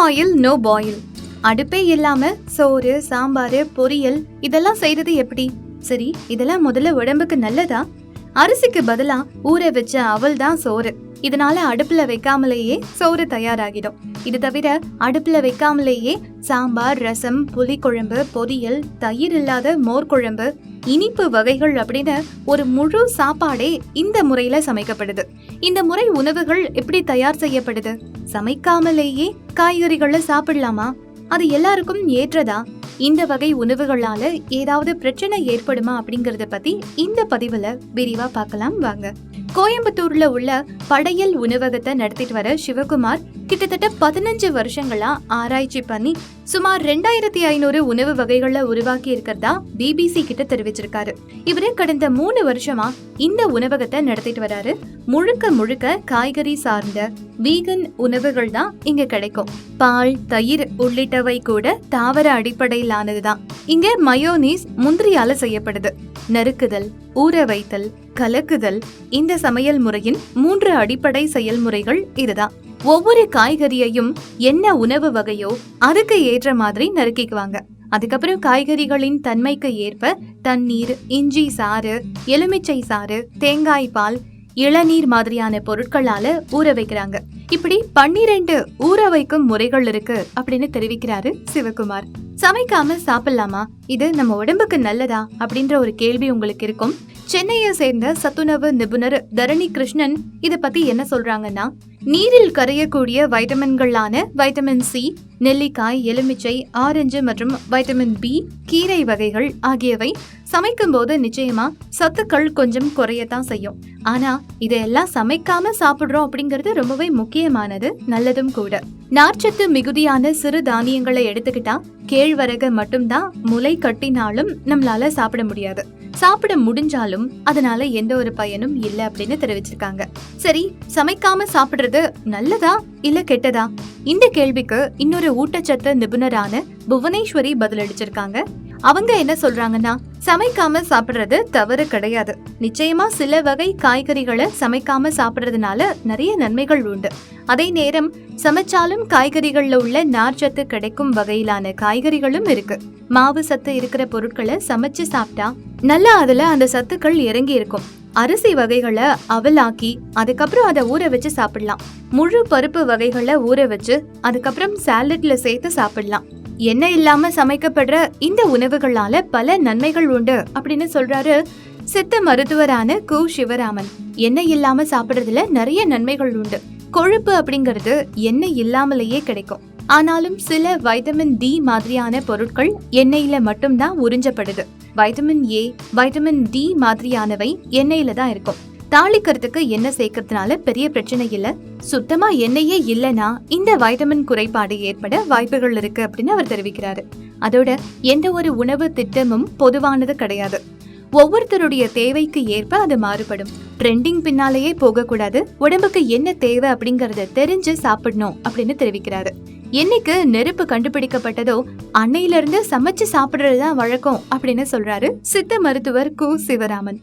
Oil no boil அடுப்பே இல்லாம சோறு சாம்பார் பொரியல் இதெல்லாம் செய்யறது எப்படி? சரி இதெல்லாம் முதல்ல உடம்புக்கு நல்லதா? அரிசிக்கு பதிலா ஊற வச்ச அவல் தான் சோறு. இதனால அடுப்புல வைக்காமலேயே சோறு தயாராகிடும். இது தவிர அடுப்புல வைக்காமலேயே சாம்பார் ரசம் புளிக்குழம்பு பொரியல் தயிர் இல்லாத மோர் குழம்பு இனிப்பு வகைகள் அப்படின்னு ஒரு முழு சாப்பாடே இந்த முறையில சமைக்கப்படுது. இந்த முறை உணவுகள் எப்படி தயார் செய்யப்படுது? சமைக்காமலேயே காய்கறிகளை சாப்பிடலாமா? அது எல்லாருக்கும் ஏற்றதா? இந்த வகை உணவுகளால ஏதாவது பிரச்சனை ஏற்படுமா அப்படிங்கறத பத்தி இந்த பதிவுல விரிவா பார்க்கலாம் வாங்க. கோயம்புத்தூர்ல உள்ள படையல் உணவகத்தை நடத்திட்டு வர சிவகுமார் கிட்டத்தட்ட பதினஞ்சு வருஷங்களா ஆராய்ச்சி பண்ணி சுமார் ரெண்டாயிரத்தி ஐநூறு உணவு வகைகளை உருவாக்கி இருக்கிறதா பிபிசி கிட்ட தெரிவிச்சிருக்காரு. இவரு கடந்த மூணு வருஷமா இந்த உணவகத்தை நடத்திட்டு வராரு. முழுக்க முழுக்க காய்கறி சார்ந்த வீகன் உணவுகள் தான் இங்க கிடைக்கும். பால் தயிர் உள்ளிட்டவை கூட தாவர அடிப்படையிலானதுதான். இங்க மயோனீஸ் முந்திரியால செய்யப்படுது. நறுக்குதல் ஊற வைத்தல் கலக்குதல். இந்த சமையல் முறையின் மூன்று அடிப்படை செயல்முறைகள் இதுதான். ஒவ்வொரு காய்கறியையும் என்ன உணவு வகையோ அதுக்கு ஏற்ற மாதிரி நறுக்கிக்குவாங்க. அதுக்கப்புறம் காய்கறிகளின் தன்மைக்கு ஏற்ப தண்ணீர் இஞ்சி சாறு எலுமிச்சை சாறு தேங்காய் பால் இளநீர் மாதிரியான பொருட்களால ஊற வைக்கிறாங்க. இப்படி பன்னிரெண்டு ஊற வைக்கும் முறைகள் இருக்கு அப்படின்னு தெரிவிக்கிறாரு சிவகுமார். சமைக்காம சாப்பிடலாமா? இது நம்ம உடம்புக்கு நல்லதா? அப்படின்ற ஒரு கேள்வி உங்களுக்கு இருக்கும். சென்னையை சேர்ந்த சத்துணவு நிபுணர் தரணி கிருஷ்ணன் இதை பத்தி என்ன சொல்றாங்கன்னா நீரில் கரையக்கூடிய வைட்டமின்களான வைட்டமின் சி நெல்லிக்காய் எலுமிச்சை ஆரஞ்சு மற்றும் வைட்டமின் பி கீரை வகைகள் ஆகியவை சமைக்கும் போது நிச்சயமா சத்துக்கள் கொஞ்சம் குறையத்தான் செய்யும். ஆனா இதையெல்லாம் சமைக்காம சாப்பிடுறோம் அப்படிங்கிறது ரொம்பவே முக்கியமானது நல்லதும் கூட. நார்ச்சத்து மிகுதியான சிறு தானியங்களை எடுத்துக்கிட்டா கேழ்வரகு மட்டும்தான் முளை கட்டினாலும் நம்மளால சாப்பிட முடியாது. சாப்பிட முடிஞ்சாலும் அதனால எந்த ஒரு பயனும் இல்ல அப்படின்னு தெரிவிச்சிருக்காங்க. சரி சமைக்காம சாப்பிடுறது நல்லதா இல்ல கெட்டதா? இந்த கேள்விக்கு இன்னொரு ஊட்டச்சத்து நிபுணரான புவனேஸ்வரி பதிலளிச்சிருக்காங்க. அவங்க என்ன சொல்றாங்கன்னா சமைக்காம சாப்பிடுறது தவறு கிடையாது. நிச்சயமா சில வகை காய்கறிகளை சமைக்காம சாப்பிடுறதுனால நிறைய நன்மைகள் உண்டு. அதே நேரம் சமைச்சாலும் காய்கறிகள்ல உள்ள நார்ச்சத்து கிடைக்கும் வகையிலான காய்கறிகளும் இருக்கு. மாவு சத்து இருக்கிற பொருட்களை சமைச்சு சாப்பிட்டா நல்லா அதுல அந்த சத்துக்கள் இறங்கி இருக்கும். அரிசி வகைகளை அவலாக்கி அதுக்கப்புறம் அதை ஊற வச்சு சாப்பிடலாம். முழு பருப்பு வகைகளை ஊற வச்சு அதுக்கப்புறம் சாலட்ல சேர்த்து சாப்பிடலாம். எண்ணெய் இல்லாம சமைக்கப்படுற இந்த உணவுகளால பல நன்மைகள் உண்டு அப்படின்னு சொல்றாரு சித்த மருத்துவரான கு. சிவராமன். எண்ணெய் இல்லாம சாப்பிடுறதுல நிறைய நன்மைகள் உண்டு. கொழுப்பு அப்படிங்கிறது எண்ணெய் இல்லாமலேயே கிடைக்கும். ஆனாலும் சில வைட்டமின் டி மாதிரியான பொருட்கள் எண்ணெயில மட்டும்தான் உறிஞ்சப்படுது. வைட்டமின் ஏ வைட்டமின் டி மாதிரியானவை எண்ணெயில தான் இருக்கும். தாளிக்கிறதுக்கு எண்ணெய் சேர்க்கறதுனால பெரிய பிரச்சனை இல்ல. சுத்தமா எண்ணெயே இல்லனா இந்த வைட்டமின் குறைபாடு ஏற்பட வாய்ப்புகள் இருக்கு அப்படின்னு அவர் தெரிவிக்கிறாரு. அதோட எந்த ஒரு உணவு திட்டமும் பொதுவானது கிடையாது. ஒவ்வொருத்தருடைய தேவைக்கு ஏற்ப அது மாறுபடும். ட்ரெண்டிங் பின்னாலேயே போகக்கூடாது. உடம்புக்கு என்ன தேவை அப்படிங்கறத தெரிஞ்சு சாப்பிடணும் அப்படின்னு தெரிவிக்கிறாரு. என்னைக்கு நெருப்பு கண்டுபிடிக்கப்பட்டதோ அன்னையில இருந்து சமைச்சு சாப்பிடுறதுதான் வழக்கம் அப்படின்னு சொல்றாரு சித்த மருத்துவர் கு. சிவராமன்.